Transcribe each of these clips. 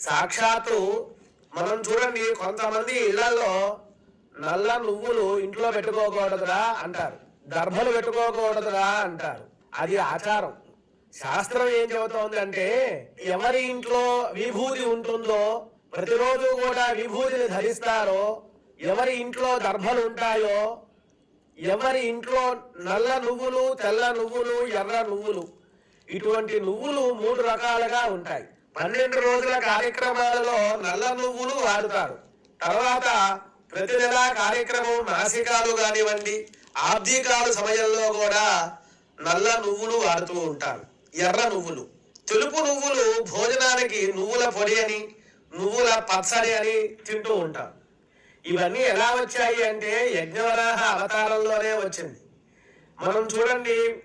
సాక్షాత్తు మనం చూడండి కొంతమంది ఇళ్ళలో నల్ల నువ్వులు ఇంట్లో పెట్టుకోకూడదురా అంటారు. దర్భలు పెట్టుకోకూడదురా అంటారు. అది ఆచారం. శాస్త్రం ఏం చెబుతోంది అంటే ఎవరి ఇంట్లో విభూతి ఉంటుందో ప్రతిరోజు కూడా విభూతిని ధరిస్తారో ఎవరి ఇంట్లో దర్భలు ఉంటాయో ఎవరి ఇంట్లో నల్ల నువ్వులు తెల్ల నువ్వులు ఎర్ర నువ్వులు ఇటువంటి నువ్వులు మూడు రకాలుగా ఉంటాయి. పన్నెండు రోజుల కార్యక్రమాలలో నల్ల నువ్వులు వాడుతారు. తర్వాత ప్రతి నెల కార్యక్రమం నాసికాలు కానివ్వండి ఆబ్దికాలు సమయంలో కూడా నల్ల నువ్వులు వాడుతూ ఉంటారు. ఎర్ర నువ్వులు. తెలుపు నువ్వులు భోజనానికి నువ్వుల పొడి అని నువ్వుల పచ్చడి అని తింటూ ఉంటారు. ఇవన్నీ ఎలా వచ్చాయి అంటే యజ్ఞవరాహ అవతారంలోనే వచ్చింది. మనం చూడండి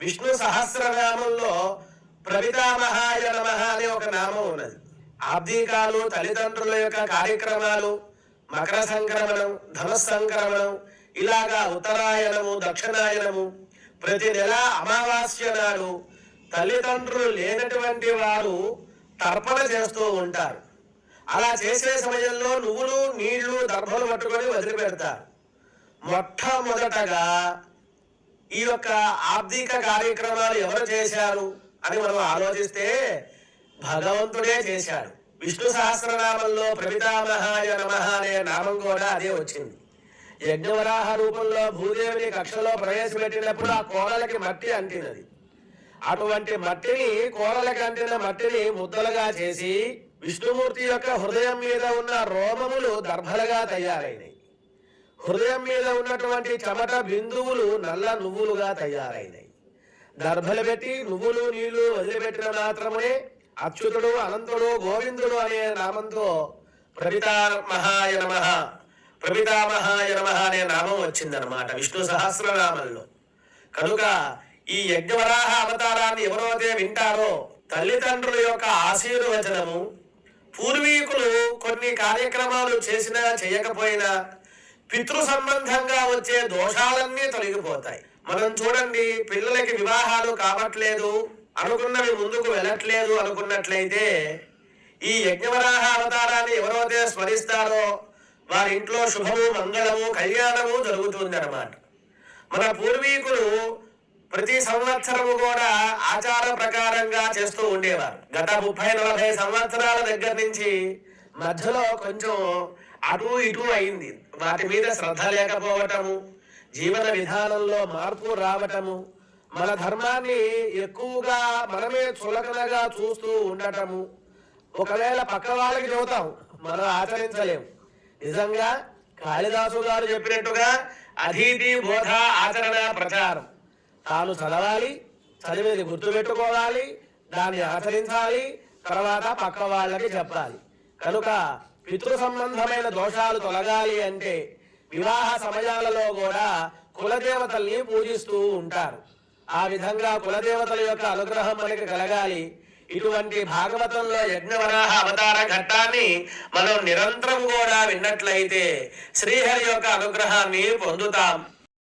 విష్ణు సహస్రనామంలో ప్రవితామహాయ నమ అనే ఒక నామం ఉన్నది. ఆబ్దీకాలు తల్లిదండ్రుల యొక్క కార్యక్రమాలు మకర సంక్రమణం ధన సంక్రమణం ఇలాగా ఉత్తరాయణము దక్షిణాయనము ప్రతి నెల అమావాస్య నాడు తల్లిదండ్రులు లేనటువంటి వారు తర్పణ చేస్తూ ఉంటారు. అలా చేసే సమయంలో నువ్వులు నీళ్ళు దర్భలు పట్టుకొని వదిలిపెడతారు. మొట్టమొదటగా ఈ యొక్క ఆర్థిక కార్యక్రమాలు ఎవరు చేశారు? అని మనం ఆలోచిస్తే భగవంతుడే చేశాడు. విష్ణు సహస్రనామంలో ప్రమితామహాయ నమ అనే నామం కూడా అదే వచ్చింది. యజ్ఞవరాహ రూపంలో భూదేవిని కక్షలో ప్రవేశపెట్టినప్పుడు ఆ కోరలకి మట్టి అంటినది. అటువంటి మట్టిని కోరలకి అంటిన మట్టిని ముద్దలుగా చేసి విష్ణుమూర్తి యొక్క హృదయం మీద ఉన్న రోమములు దర్భలుగా తయారైనాయి. హృదయం మీద ఉన్నటువంటి చెమట బిందువులు నల్ల నువ్వులుగా తయారైనాయి. దర్భలు పెట్టి నువ్వులు నీళ్ళు వదిలిపెట్టిన మాత్రమే అచ్యుతుడు అనంతుడు గోవిందుడు అనే నామంతో ప్రవితామహాయ నమ. ప్రవితామహాయ నమ అనే నామం వచ్చిందనమాట విష్ణు సహస్రనామంలో. కనుక ఈ యజ్ఞవరాహ అవతారాన్ని ఎవరైతే వింటారో తల్లిదండ్రుల యొక్క ఆశీర్వచనము పూర్వీకులు కొన్ని కార్యక్రమాలు చేసినా చేయకపోయినా పితృ సంబంధంగా వచ్చే దోషాలన్నీ తొలగిపోతాయి. మనం చూడండి పిల్లలకి వివాహాలు కావట్లేదు అనుకున్నవి ముందుకు వెళ్ళట్లేదు అనుకున్నట్లయితే ఈ యజ్ఞవరాహ అవతారాన్ని ఎవరైతే స్మరిస్తారో వారి ఇంట్లో శుభము మంగళము కళ్యాణము జరుగుతుంది అన్నమాట మన పూర్వీకులు ప్రతి సంవత్సరము కూడా ఆచార ప్రకారంగా చేస్తూ ఉండేవారు. గత ముప్పై నలభై సంవత్సరాల దగ్గర నుంచి మధ్యలో కొంచెం అటు ఇటు అయింది. వాటి మీద శ్రద్ధ లేకపోవటము జీవన విధానంలో మార్పు రావటము మన ధర్మాన్ని ఎక్కువగా మనమే చులకనగా చూస్తూ ఉండటము. ఒకవేళ పక్క వాళ్ళకి చెబుతాం మనం ఆచరించలేం. నిజంగా కాళిదాసు గారు చెప్పినట్టుగా అధీతి బోధ ఆచరణ ప్రచారం. తాను చదవాలి చదివేది గుర్తుపెట్టుకోవాలి దాన్ని ఆచరించాలి తర్వాత పక్క వాళ్ళకి చెప్పాలి. కనుక పితృ సంబంధమైన దోషాలు తొలగాలి అంటే వివాహ సమయాలలో కూడా కులదేవతల్ని పూజిస్తూ ఉంటారు. ఆ విధంగా కులదేవతల యొక్క అనుగ్రహం మనకి కలగాలి. ఇటువంటి భాగవతంలో యజ్ఞవరాహ అవతార ఘట్టాన్ని మనం నిరంతరం కూడా విన్నట్లయితే శ్రీహరి యొక్క అనుగ్రహాన్ని పొందుతాం.